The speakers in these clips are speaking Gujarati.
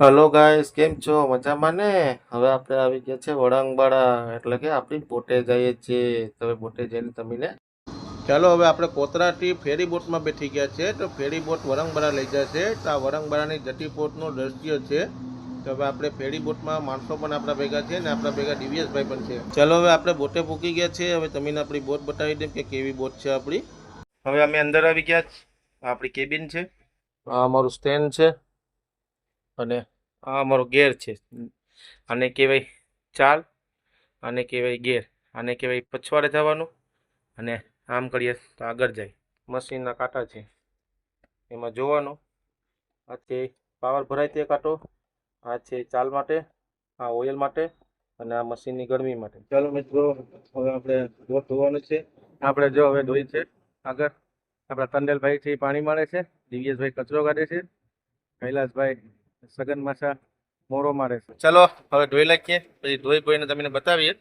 હલો ગાઈસ કેમ છો? મજામાં ને? હવે આપણે આવી ગયા છે વળાંગબાળા એટલે કે આપણી બોટે જઈએ છીએ. તમે બોટે જઈને તમને ચાલો હવે આપણે કોતરાથી ફેરી બોટમાં બેઠી ગયા છે તો ફેરી બોટ વરંગબાડા લઈ જશે તો આ વરંગબાડાની જટી પોર્ટનું દ્રશ્ય છે. તો હવે આપણે ફેરી બોટમાં માણસો પણ આપણા ભેગા છે ને આપણા ભેગા ડીવીએસભાઈ પણ છે. ચાલો હવે આપણે બોટે પૂકી ગયા છે હવે તમને આપણી બોટ બતાવી દઈએ કે કેવી બોટ છે આપણી. હવે અમે અંદર આવી ગયા આપણી કેબિન છે. અમારું સ્ટેન્ડ છે. અને આ અમારો ગેર છે. આને કહેવાય ચાલ, આને કહેવાય ગેર, આને કહેવાય પછવાડે જવાનું અને આમ કરીએ તો આગળ જાય. મશીનના કાંટા છે. એમાં જોવાનું. આ છે પાવર ભરાય તે કાંટો. આ છે ચાલ માટે, આ ઓઇલ માટે અને આ મશીનની ગરમી માટે. ચાલો મિત્રો, હવે આપણે બોટ ધોવાનું છે. આપણે જો હવે ધોઈ છે. આગળ આપણા તંડેલભાઈ છે પાણી મારે છે. દિવ્યેશભાઈ કચરો કાઢે છે. કૈલાસભાઈ સગન માછા મોરો મારે છે ચલો હવે ધોઈ નાખીએ પછી ધોઈ ધોઈને તમને બતાવીએ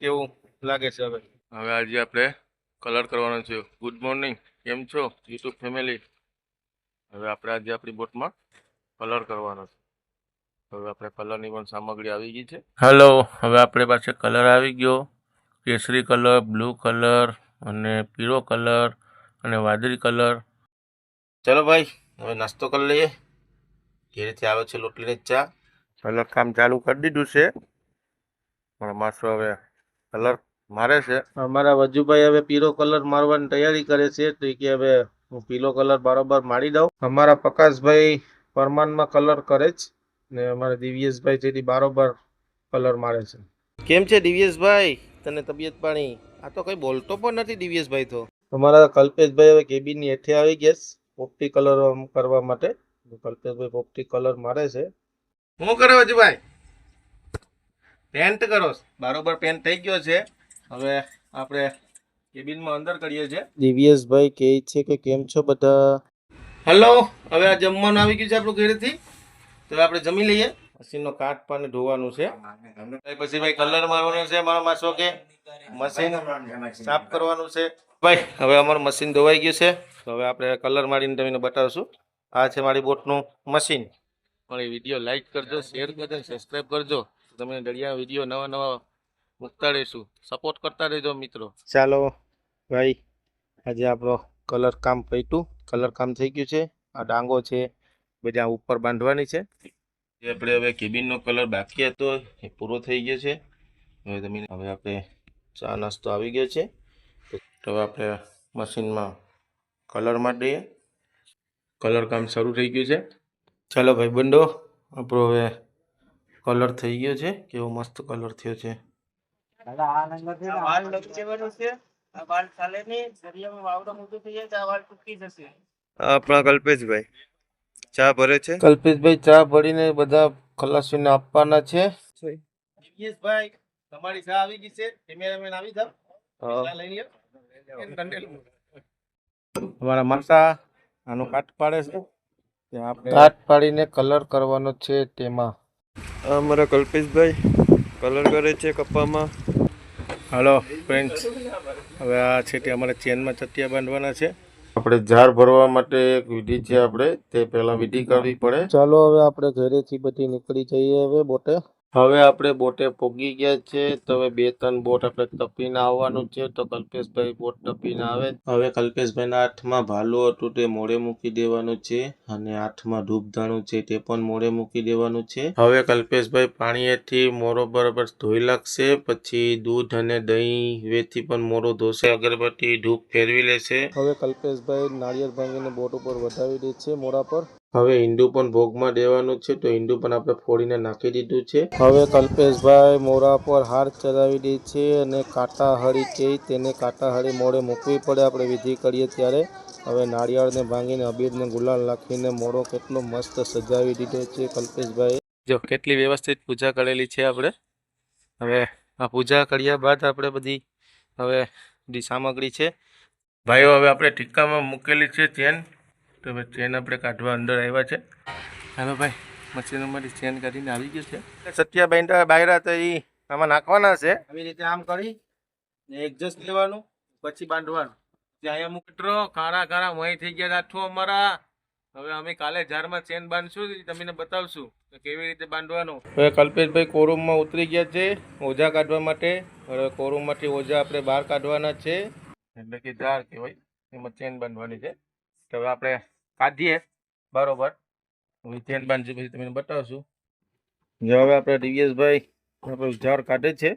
કેવું લાગે છે હવે. હવે આજે આપણે કલર કરવાનો છે. ગુડ મોર્નિંગ કેમ છો? યુટ્યુબ ફેમિલી હવે આપણે આજે આપણી બોટમાં કલર કરવાનો છે. હવે આપણે કલરની પણ સામગ્રી આવી ગઈ છે. હલો હવે આપણે પાસે કલર આવી ગયો. કેસરી કલર બ્લુ કલર અને પીળો કલર અને વાદળી કલર. ચલો ભાઈ હવે નાસ્તો કરી લઈએ. ઘેરેથી આવે છે લોટલીની ચા. કલર કામ ચાલુ કરી દીધું છે. પણ માસો હવે કલર મારે છે. અમારા વજુભાઈ હવે પીળો કલર મારવાની તૈયારી કરે છે તો કે હવે હું પીળો કલર બરોબર મારી દઉં. અમારા પ્રકાશભાઈ પરમાનમાં કલર કરે જ ને અમારા દિવ્યેશભાઈ છે બરોબર કલર મારે છે. કેમ છે દિવ્યેશભાઈ? તને તબિયત પાણી? આ તો કઈ બોલતો પણ નથી દિવ્યેશભાઈ તો. અમારા કલ્પેશભાઈ હવે કેબિનની હેઠે આવી ગયા પોપટી કલર કરવા માટે. કલ્પેશભાઈ પોપટી કલર મારે છે. શું કરે ભાઈ પેન્ટ કરો. બરોબર પેન્ટ થઈ ગયો છે. હવે આપણે કેબિનમાં અંદર કરીએ છીએ. દિવ્યેશભાઈ કહે છે કે કેમ છો બધા? હલો હવે આ જમવાનું આવી ગયું છે આપણું ઘરેથી. તો આપણે જમી લઈએ. મશીનનો કાટ પાને ધોવાનું છે. પછી ભાઈ કલર મારવાનો છે મારો માસો કે. મશીન સાફ કરવાનું છે. ભાઈ હવે અમારું મશીન ધોવાઈ ગયું છે. તો હવે આપણે કલર મારીને તમને બતાવશું. આ છે મારી બોટનું મશીન. મારી વીડિયો લાઈક કરજો શેર કરજો સબસ્ક્રાઈબ કરજો. તમે દળિયા વીડિયો નવા નવા મૂકતા રહીશું. સપોર્ટ કરતા રહેજો મિત્રો. ચાલો ભાઈ આજે આપણો કલર કામ પૈટું કલર કામ થઈ ગયું છે. આ ડાંગો છે બધા ઉપર બાંધવાની છે. જે આપણે હવે કેબિનનો કલર બાકી હતો એ પૂરો થઈ ગયો છે. હવે તમે હવે આપણે ચા નાસ્તો આવી ગયો છે. તો હવે આપણે મશીનમાં કલર માટે દઈએ. કલર કામ શરૂ થઈ ગયું છે. ચાલો ભાઈ બંડો. આપણો હવે કલર થઈ ગયો છે. કેવો મસ્ત કલર થયો છે. આપણા કલ્પેશભાઈ. ચા ભરે છે? કલ્પેશભાઈ ચા ભરીને બધા ખલાસીને આપવાના છે. દિવ્યેશભાઈ તમારી ચા આવી ગઈ છે. કેમેરામેન આવી જાવ લઈ લ્યો. અમારા માસા આનો કાટ પાડે છે? ત્યાં આપણે કાટ પાડીને કલર કરવાનો છે તેમાં. આ અમારા કલ્પેશભાઈ. કલર કરે છે કપ્પામાં. હાલો ફ્રેન્ડ્સ હવે આ છે તે અમારે ચેનમાં ચટિયા બાંધવાના છે. આપણે ઝાર ભરવા માટે એક વિધિ છે આપણે. તે પહેલાં વિધિ કરવી પડે. ચાલો હવે આપણે ઘરેથી બધી નીકળી જઈએ હવે બોટે. હવે આપણે બોટે પોગી ગયા છે, તો હવે બે ત્રણ બોટ આપણે તપીને આવવાનું છે, તો કલ્પેશભાઈ બોટ તપીને આવે. હવે કલ્પેશભાઈના હાથમાં ભાલું હતું, તે મોડે મૂકી દેવાનું છે, અને હાથમાં ધૂપધાણું છે, તે પણ મોડે મૂકી દેવાનું છે. હવે કલ્પેશભાઈ પાણીએથી મોરો બરાબર ધોઈ લાગશે પછી દૂધ અને દહીં વેથી પણ મોરો ધોશે, અગરબત્તી, ધૂપ ફેરવી લેશે. હવે કલ્પેશભાઈ નાળિયેર ભાંગીને બોટ ઉપર વધાવી દે છે મોરા પર. હવે ઈંડું પણ ભોગમાં દેવાનું છે તો ઈંડું પણ આપણે ફોડીને નાખી દીધું છે. હવે કલ્પેશભાઈ મોરા પર હાર ચડાવી દે છે અને કાંટા હળી છે તેને કાંટા હળી મોડે મૂકવી પડે આપણે વિધિ કરીએ ત્યારે. હવે નાળિયેરને ભાંગીને અબીરને ગુલાલ નાખીને મોડો કેટલો મસ્ત સજાવી દીધો છે કલ્પેશભાઈ જો કેટલી વ્યવસ્થિત પૂજા કરેલી છે આપણે. હવે આ પૂજા કર્યા બાદ આપણે બધી હવે બધી સામગ્રી છે. ભાઈઓ હવે આપણે ટીક્કામાં મૂકેલી છે ચેન. તો હવે ચેન આપણે કાઢવા અંદર આવ્યા છે. હાલો ભાઈ મશીનોમાંથી ચેન કાઢીને આવી ગયું છે. સત્યા બાંધા બાયરા તો એ આમાં નાખવાના છે. આવી રીતે આમ કરી એડજસ્ટ લેવાનું પછી બાંધવાનું. ત્યાં મિત્રો કાળા કાળા મહી થઈ ગયા આઠો અમારા. હવે અમે કાલે ઝાડમાં ચેન બાંધશું તમને બતાવશું કે કેવી રીતે બાંધવાનું. હવે કલ્પેશભાઈ કોરૂમમાં ઉતરી ગયા છે ઓઝા કાઢવા માટે. હવે કોરૂમમાંથી ઓજા આપણે બહાર કાઢવાના છે. એટલે કે ઝાડ કહેવાય એમાં ચેન બાંધવાની છે. તો હવે આપણે કાઢીએ. બરોબર. બાંધી પછી તમને બતાવશું. જો હવે આપણે દિવ્યેશભાઈ આપણે ઝાડ કાઢે છે.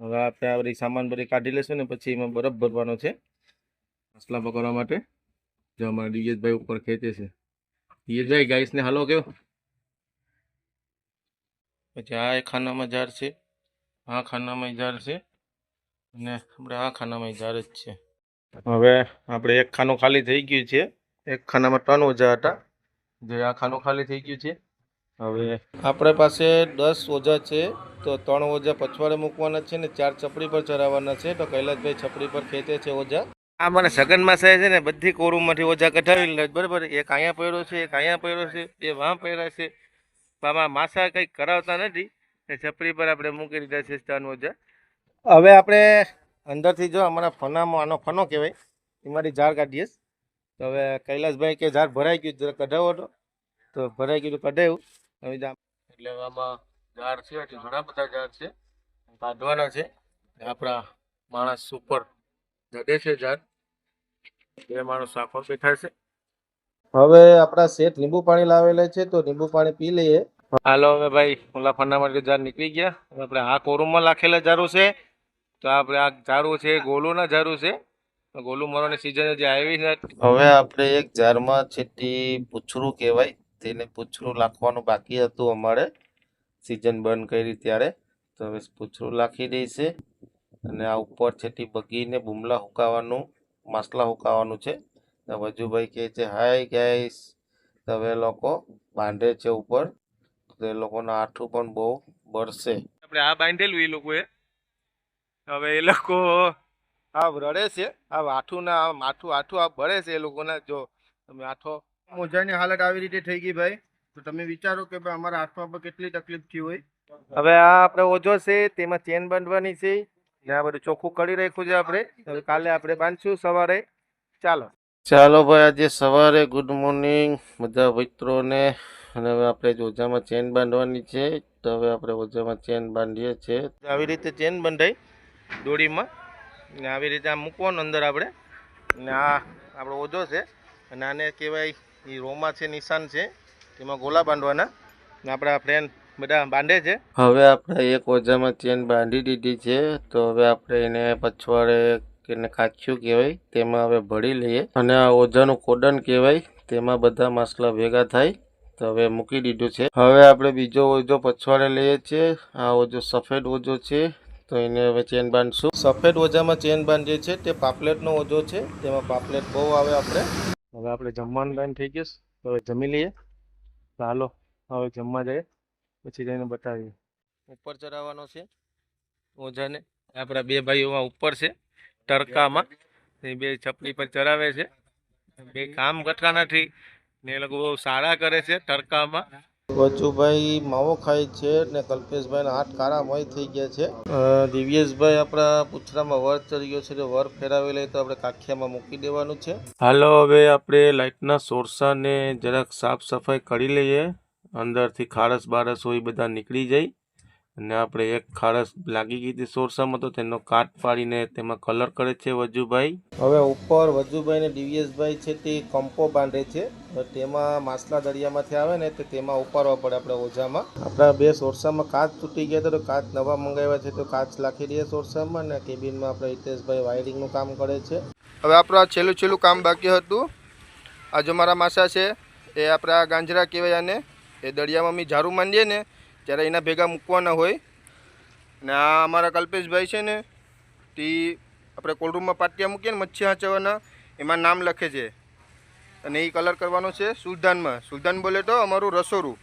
હવે આપણે આ બધી સામાન બધી કાઢી લેશું ને પછી એમાં બરફ ભરવાનો છે. મસલા પકડવા માટે. જો અમારા દિવ્યેશભાઈ ઉપર ખેંચે છે. દિવ્યેશભાઈ ગાઈસને હાલો કેવો? પછી આ ખાનામાં ઝાડ છે. આ ખાનામાં ઝાડ છે. અને આપણે આ ખાનામાં ઝાડ જ છે. હવે આપણે એક ખાનું ખાલી થઈ ગયું છે. એક ખાનામાં ત્રણ ઓજા હતા. જે આ ખાનું ખાલી થઈ ગયું છે. હવે આપણે પાસે દસ ઓજા છે, તો ત્રણ ઓજા પછવાડે મૂકવાના છે ને ચાર ચપડી પર ચડાવવાના છે, તો કૈલાસભાઈ છપડી પર ખેંચે છે ઓજા. આ મને સગનમાં સાહેબ છે ને, બધી કોરુમાંથી ઓજા કઢાવી લે બરાબર? એક અહીંયા પહેર્યો છે, એક અહીંયા પહેર્યો છે, બે વાં પહેર્યા છે. આમાં માસા કંઈક કરાવતા નથી. એ છપરી પર આપણે મૂકી દીધા છે સ્ટન ઓજા. હવે આપણે અંદરથી જો અમારા ફનામાં, આનો ફનો કહેવાય એ મારી ઝાડ કાઢીએ. તો હવે કૈલાસભાઈ કે ઝાડ ભરાઈ ગયું જરા કઢાવો તો. તો ભરાઈ ગયું તો કઢાવ્યું હવે એટલે આમાં ઝાડ છે એટલે ઘણા બધા ઝાડ છે. કાઢવાના છે. આપણા માણસ ઉપર જડે છે ઝાડ. બે માણસ આખો બેઠા છે. હવે આપણા શેઠ લીંબુ પાણી લાવેલા છે તો લીંબુ પાણી પી લઈએ. હાલો હવે ભાઈ ઓલા ફરના માટે ઝાડ નીકળી ગયા. આપણે આ કોરુમમાં લાખેલા ઝાડુ છે. તો આપણે આ ઝાડુ છે ગોલુના ઝાડુ છે. ગોલું મરવાની સિઝન જે આવી છે હવે આપણે એક જારમાં છેટી પૂછરું કહેવાય તેને પૂછરું લાખવાનું બાકી હતું અમારે. સિઝન બંધ કરી ત્યારે તો હવે પૂછરું લાખી દઈશે અને આ ઉપર છેટી બગીને બુમલા હુકાવાનું માસલા હુકાવાનું છે. તો વજુભાઈ કહે છે હાય ગાઈસ હવે એ લોકો બાંધે છે ઉપર. તો એ લોકોના આઠું પણ બહુ બળશે. આપણે આ બાંધેલું એ લોકોએ. હવે એ લોકો આ રડે છે. આ આઠું ના આ માથું આઠું આ ભરે છે એ લોકોના. જો તમે આઠો મોજાની હાલત આવી રીતે થઈ ગઈ ભાઈ તો તમે વિચારો કે ભાઈ અમારા હાથમાં પર કેટલી તકલીફ થઈ હોય. હવે આ આપણે ઓજો છે તેમાં ચેન બાંધવાની છે. ને આ બધું ચોખ્ખું કરી રાખ્યું છે આપણે. કાલે આપણે બાંધશું સવારે. ચાલો. ચાલો ભાઈ આજે સવારે ગુડ મોર્નિંગ બધા મિત્રોને. અને હવે આપણે જે ઓજામાં ચેન બાંધવાની છે તો હવે આપણે ઓજામાં ચેન બાંધીએ છીએ. આવી રીતે ચેન બંધાઈ દોરીમાં ને આવી રીતે આમ મૂકવાનું અંદર આપણે. ને આ આપણો ઓજો છે. અને આને કહેવાય એ રોમા છે, નિશાન છે. તેમાં ગોલા બાંધવાના. ને આપણા ફ્રેન્ડ બધા બાંધે છે. હવે આપણે એક ઓજામાં ચેન બાંધી દીધી છે. તો હવે આપણે એને પછવાડે એને કાખ્યું કહેવાય. તેમાં હવે ભળી લઈએ. અને આ ઓજાનું કોડન કહેવાય. તેમાં બધા માસલા ભેગા થાય. તો હવે મૂકી દીધું છે. હવે આપણે બીજો ઓજો પછવાડે લઈએ છીએ. આ ઓજો સફેદ ઓજો છે. તો એને હવે ચેન બાંધશું. સફેદ ઓજામાં ચેન બાંધીએ છે તે પાપલેટનો ઓજો છે. તેમાં પાપલેટ બહુ આવે આપણે. હવે આપણે જમવાનું ટાઈમ થઈ ગયો તો હવે જમી લઈએ. ચાલો હવે જમવા જઈએ. પછી જઈને બતાવીએ. ઉપર ચડાવવાનો છે ઓજાને. આપણા બે ભાઈઓમાં ઉપર છે, તડકામાં. એ બે છપડી પર ચડાવે છે. બે કામ કરતા નથી ને એ લોકો બહુ સારા કરે છે તડકામાં. વચુભાઈ માવો ખાય છે ને કલ્પેશભાઈના હાથ કાળા મય થઈ ગયા છે. દિવ્યેશભાઈ આપણા પૂછડામાં વર ચડી ગયો છે તો વર ફેરાવી લઈએ તો આપણે કાખિયામાં મૂકી દેવાનું છે. હાલો, હવે આપણે લાઇટના સોરસાને જરાક સાફ સફાઈ કરી લઈએ. અંદરથી ખારસ બારસ હોય બધા નીકળી જાય. અને આપણે એક ખારસ લાગી ગઈ હતી સોરસામાં તો તેનો કાટ પાડીને તેમાં કલર કરે છે વજુભાઈ. હવે ઉપર વજુભાઈ ને દિવ્યેશભાઈ છે તે કંપો બાંધે છે. તો તેમાં માસલા દરિયામાંથી આવે ને તો તેમાં ઉપાડવા પડે આપણે ઓજામાં આપણા બે સોરસામાં કાચ તૂટી ગયા હતા તો કાચ નવા મંગાવ્યા છે તો કાચ લાખી દઈએ સોરસામાં ને કેબિનમાં આપણે હિતેશભાઈ વાયરિંગનું કામ કરે છે. હવે આપણું આ છેલ્લું છેલ્લું કામ બાકી હતું. આ જો મારા માસા છે એ આપણા ગાંજરા કહેવાય આને એ દરિયામાં અમે ઝાડુ માંડીએ ને ત્યારે એના ભેગા મૂકવાના હોય. ને આ અમારા કલ્પેશભાઈ છે ને તે આપણે કોલ્ડરૂમમાં પાટિયા મૂકીએ ને, મચ્છી હાંચવાના, એમાં નામ લખે છે. અને એ કલર કરવાનો છે સુલધાનમાં. સુલધાન બોલે તો અમારું રસોડું.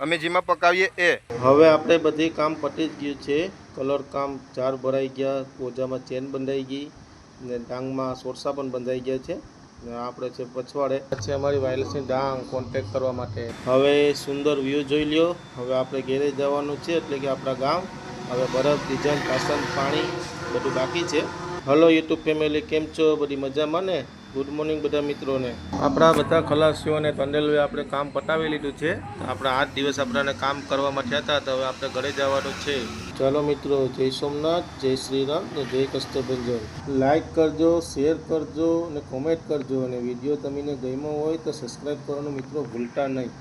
અમે જેમાં પકાવીએ એ. હવે આપણે બધી કામ પતી જ ગયું છે. કલર કામ ચાર ભરાઈ ગયા પોજામાં ચેન બંધાઈ ગઈ, ને ડાંગમાં સોરસા પણ બંધાઈ ગયા છે. આપણે છે પછવાડે. પછી અમારી વાયરલેસની ડાંગ કોન્ટેક્ટ કરવા માટે. હવે સુંદર વ્યૂ જોઈ લ્યો. હવે આપણે ઘેરે જવાનું છે, એટલે કે આપણા ગામ. હવે બરફ ડિઝાઇન પાસન પાણી બધું બાકી છે. હલો યુટ્યુબ ફેમિલી કેમ છો? બધી મજામાં ને? ગુડ મોર્નિંગ બધા મિત્રોને. આપણા બધા ખલાસીઓને તંડેલવે આપણે કામ પતાવી લીધું છે. આપણે આઠ દિવસ આપણાને કામ કરવામાં થયા હતા, તો હવે આપણે ઘરે જવાનું છે. ચાલો મિત્રો, જય સોમનાથ, જય શ્રીરામ ને જય કષ્ટભંજન. લાઇક કરજો શેર કરજો અને કોમેન્ટ કરજો અને વીડિયો તમને ગમ્યો હોય તો સબસ્ક્રાઈબ કરવાનું મિત્રો ભૂલતા નહીં.